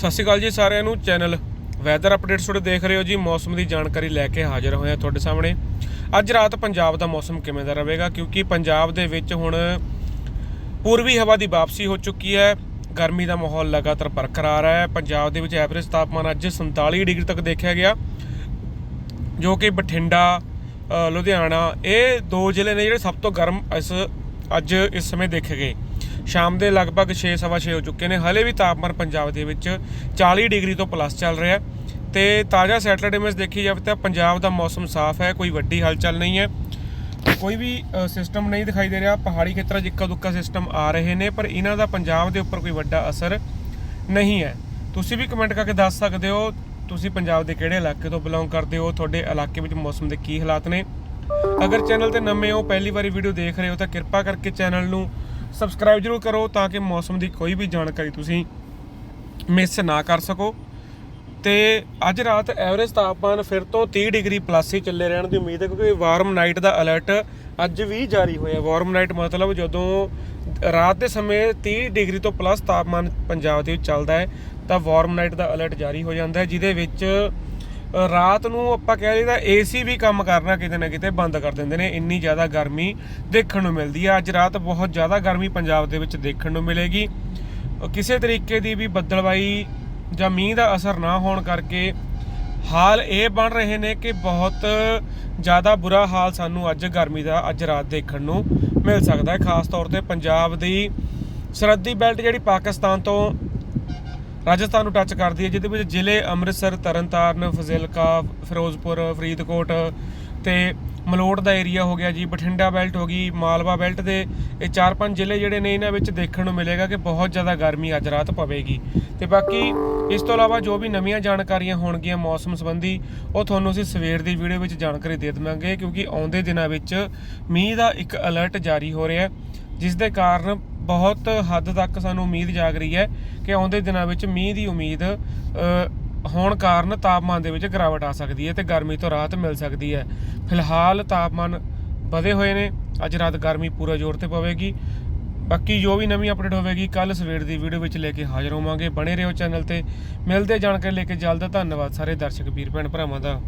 ਸਤਿ ਸ਼੍ਰੀ ਅਕਾਲ ਜੀ ਸਾਰਿਆਂ ਨੂੰ। ਚੈਨਲ ਵੈਦਰ ਅਪਡੇਟਸ ਤੁਹਾਡੇ ਦੇਖ ਰਹੇ ਹੋ ਜੀ। ਮੌਸਮ ਦੀ ਜਾਣਕਾਰੀ ਲੈ ਕੇ ਹਾਜ਼ਰ ਹੋਏ ਹਾਂ ਤੁਹਾਡੇ ਸਾਹਮਣੇ। ਅੱਜ ਰਾਤ ਪੰਜਾਬ ਦਾ ਮੌਸਮ ਕਿਵੇਂ ਦਾ ਰਹੇਗਾ? ਕਿਉਂਕਿ ਪੰਜਾਬ ਦੇ ਵਿੱਚ ਹੁਣ ਪੂਰਬੀ ਹਵਾ ਦੀ ਵਾਪਸੀ ਹੋ ਚੁੱਕੀ ਹੈ। ਗਰਮੀ ਦਾ ਮਾਹੌਲ ਲਗਾਤਾਰ ਬਰਕਰਾਰ ਹੈ। ਪੰਜਾਬ ਦੇ ਵਿੱਚ ਐਵਰੇਜ ਤਾਪਮਾਨ ਅੱਜ 47 ਡਿਗਰੀ ਤੱਕ ਦੇਖਿਆ ਗਿਆ, ਜੋ ਕਿ ਬਠਿੰਡਾ ਲੁਧਿਆਣਾ, ਇਹ ਦੋ ਜ਼ਿਲ੍ਹੇ ਨੇ ਜਿਹੜੇ ਸਭ ਤੋਂ ਗਰਮ ਇਸ ਅੱਜ ਇਸ ਸਮੇਂ ਦੇਖੇ ਗਏ। ਸ਼ਾਮ ਦੇ ਲਗਭਗ 6:30 ਹੋ ਚੁੱਕੇ ਨੇ। ਹਲੇ ਵੀ ਤਾਪਮਾਨ ਪੰਜਾਬ ਦੇ ਵਿੱਚ 40 ਡਿਗਰੀ ਤੋਂ ਪਲੱਸ ਚੱਲ ਰਿਹਾ ਹੈ। ਤੇ ਤਾਜ਼ਾ ਸੈਟੇਲਾਈਟ ਇਮੇਜ ਦੇਖੀ ਜਾਵੇ ਤਾਂ ਪੰਜਾਬ ਦਾ ਮੌਸਮ ਸਾਫ਼ ਹੈ, ਕੋਈ ਵੱਡੀ ਹਲਚਲ ਨਹੀਂ ਹੈ। ਕੋਈ ਵੀ ਸਿਸਟਮ ਨਹੀਂ ਦਿਖਾਈ ਦੇ ਰਿਹਾ। ਪਹਾੜੀ ਖੇਤਰਾਂ 'ਚ ਇੱਕਾ ਦੁੱਕਾ ਸਿਸਟਮ ਆ ਰਹੇ ਨੇ, ਪਰ ਇਹਨਾਂ ਦਾ ਪੰਜਾਬ ਦੇ ਉੱਪਰ ਕੋਈ ਵੱਡਾ ਅਸਰ ਨਹੀਂ ਹੈ। ਤੁਸੀਂ ਵੀ ਕਮੈਂਟ ਕਰਕੇ ਦੱਸ ਸਕਦੇ ਹੋ, ਤੁਸੀਂ ਪੰਜਾਬ ਦੇ ਕਿਹੜੇ ਇਲਾਕੇ ਤੋਂ ਬਿਲੋਂਗ ਕਰਦੇ ਹੋ, ਤੁਹਾਡੇ ਇਲਾਕੇ ਵਿੱਚ ਮੌਸਮ ਦੇ ਕੀ ਹਾਲਾਤ ਨੇ? ਅਗਰ ਚੈਨਲ ਤੇ ਨਵੇਂ ਹੋ, ਪਹਿਲੀ ਵਾਰੀ ਵੀਡੀਓ ਦੇਖ ਰਹੇ ਹੋ, ਤਾਂ ਕਿਰਪਾ ਕਰਕੇ ਚੈਨਲ ਨੂੰ ਸਬਸਕ੍ਰਾਈਬ ਜ਼ਰੂਰ ਕਰੋ ਤਾਂ ਕਿ ਮੌਸਮ ਦੀ ਕੋਈ ਵੀ ਜਾਣਕਾਰੀ ਤੁਸੀਂ ਮਿਸ ਨਾ ਕਰ ਸਕੋ। ਤੇ ਅੱਜ ਰਾਤ ਐਵਰੇਜ ਤਾਪਮਾਨ ਫਿਰ ਤੋਂ 30 ਡਿਗਰੀ ਪਲੱਸ ਹੀ ਚੱਲੇ ਰਹਿਣ ਦੀ ਉਮੀਦ ਹੈ ਕਿਉਂਕਿ ਵਾਰਮ ਨਾਈਟ ਦਾ ਅਲਰਟ ਅੱਜ ਵੀ ਜਾਰੀ ਹੋਇਆ ਵਾਰਮ ਨਾਈਟ ਮਤਲਬ ਜਦੋਂ ਰਾਤ ਦੇ ਸਮੇਂ 30 ਡਿਗਰੀ ਤੋਂ ਪਲੱਸ ਤਾਪਮਾਨ ਪੰਜਾਬ ਦੇ ਵਿੱਚ ਚੱਲਦਾ ਹੈ, ਤਾਂ ਵਾਰਮ ਨਾਈਟ ਦਾ ਅਲਰਟ ਜਾਰੀ ਹੋ ਜਾਂਦਾ ਹੈ, ਜਿਹਦੇ ਵਿੱਚ ਰਾਤ ਨੂੰ ਆਪਾਂ ਕਹਿ ਲਈਏ ਲਈਦਾ ਏਸੀ ਵੀ ਕੰਮ ਕਰਨਾ ਕਿਤੇ ਨਾ ਕਿਤੇ ਬੰਦ ਕਰ ਦਿੰਦੇ ਨੇ, ਇੰਨੀ ਜ਼ਿਆਦਾ ਗਰਮੀ ਦੇਖਣ ਨੂੰ ਮਿਲਦੀ ਹੈ ਅੱਜ ਰਾਤ ਬਹੁਤ ਜ਼ਿਆਦਾ ਗਰਮੀ ਪੰਜਾਬ ਦੇ ਵਿੱਚ ਦੇਖਣ ਨੂੰ ਮਿਲੇਗੀ। ਕਿਸੇ ਤਰੀਕੇ ਦੀ ਵੀ ਬੱਦਲਵਾਈ ਜਾਂ ਮੀਂਹ ਦਾ ਅਸਰ ਨਾ ਹੋਣ ਕਰਕੇ ਹਾਲ ਇਹ ਬਣ ਰਹੇ ਨੇ ਕਿ ਬਹੁਤ ਜ਼ਿਆਦਾ ਬੁਰਾ ਹਾਲ ਸਾਨੂੰ ਅੱਜ ਗਰਮੀ ਦਾ, ਅੱਜ ਰਾਤ ਦੇਖਣ ਨੂੰ ਮਿਲ ਸਕਦਾ ਹੈ। ਖਾਸ ਤੌਰ ਤੇ ਪੰਜਾਬ ਦੀ ਸਰਹੱਦੀ ਬੈਲਟ ਜਿਹੜੀ ਪਾਕਿਸਤਾਨ ਤੋਂ ਰਾਜਸਥਾਨ ਨੂੰ ਟੱਚ ਕਰਦੀ ਹੈ, ਜਿਹਦੇ ਵਿੱਚ ਜ਼ਿਲ੍ਹੇ ਅੰਮ੍ਰਿਤਸਰ, ਤਰਨਤਾਰਨ, ਫਜ਼ਿਲਕਾ, ਫਿਰੋਜ਼ਪੁਰ, ਫਰੀਦਕੋਟ ਤੇ ਮਲੋਟ ਦਾ ਏਰੀਆ ਹੋ ਗਿਆ ਜੀ, ਬਠਿੰਡਾ ਬੈਲਟ ਹੋ ਗਈ, ਮਾਲਵਾ ਬੈਲਟ ਦੇ ਇਹ ਚਾਰ ਪੰਜ ਜ਼ਿਲ੍ਹੇ ਜਿਹੜੇ ਨੇ, ਇਹਨਾਂ ਵਿੱਚ ਦੇਖਣ ਨੂੰ ਮਿਲੇਗਾ ਕਿ ਬਹੁਤ ਜ਼ਿਆਦਾ ਗਰਮੀ ਅੱਜ ਰਾਤ ਪਵੇਗੀ। ਤੇ ਬਾਕੀ ਇਸ ਤੋਂ ਇਲਾਵਾ ਜੋ ਵੀ ਨਵੀਆਂ ਜਾਣਕਾਰੀਆਂ ਹੋਣਗੀਆਂ ਮੌਸਮ ਸੰਬੰਧੀ, ਉਹ ਤੁਹਾਨੂੰ ਅਸੀਂ ਸਵੇਰ ਦੀ ਵੀਡੀਓ ਵਿੱਚ ਜਾਣਕਾਰੀ ਦੇ ਦੇਵਾਂਗੇ, ਕਿਉਂਕਿ ਆਉਂਦੇ ਦਿਨਾਂ ਵਿੱਚ ਮੀਂਹ ਦਾ ਇੱਕ ਅਲਰਟ ਜਾਰੀ ਹੋ ਰਿਹਾ ਹੈ, ਜਿਸ ਦੇ ਕਾਰਨ ਬਹੁਤ ਹੱਦ ਤੱਕ ਸਾਨੂੰ ਉਮੀਦ ਜਾਗ ਰਹੀ ਹੈ ਕਿ ਆਉਂਦੇ ਦਿਨਾਂ ਵਿੱਚ ਮੀਂਹ ਦੀ ਉਮੀਦ ਹੋਣ ਕਾਰਨ ਤਾਪਮਾਨ ਦੇ ਵਿੱਚ ਗਿਰਾਵਟ ਆ ਸਕਦੀ ਹੈ ਤੇ ਗਰਮੀ ਤੋਂ ਰਾਹਤ ਮਿਲ ਸਕਦੀ ਹੈ। ਫਿਲਹਾਲ ਤਾਪਮਾਨ ਵਧੇ ਹੋਏ ਨੇ, ਅੱਜ ਰਾਤ ਗਰਮੀ ਪੂਰਾ ਜ਼ੋਰ ਤੇ ਪਵੇਗੀ। ਬਾਕੀ ਜੋ ਵੀ ਨਵੀਂ ਅਪਡੇਟ ਹੋਵੇਗੀ ਕੱਲ ਸਵੇਰ ਦੀ ਵੀਡੀਓ ਵਿੱਚ ਲੈ ਕੇ ਹਾਜ਼ਰ ਹੋਵਾਂਗੇ। ਬਣੇ ਰਹੋ ਚੈਨਲ ਤੇ। ਮਿਲਦੇ ਜਾਣਕਾਰੀ ਲੈ ਕੇ ਜਲਦ। ਧੰਨਵਾਦ ਸਾਰੇ ਦਰਸ਼ਕ, ਵੀਰ ਭੈਣ ਭਰਾਵਾਂ ਦਾ।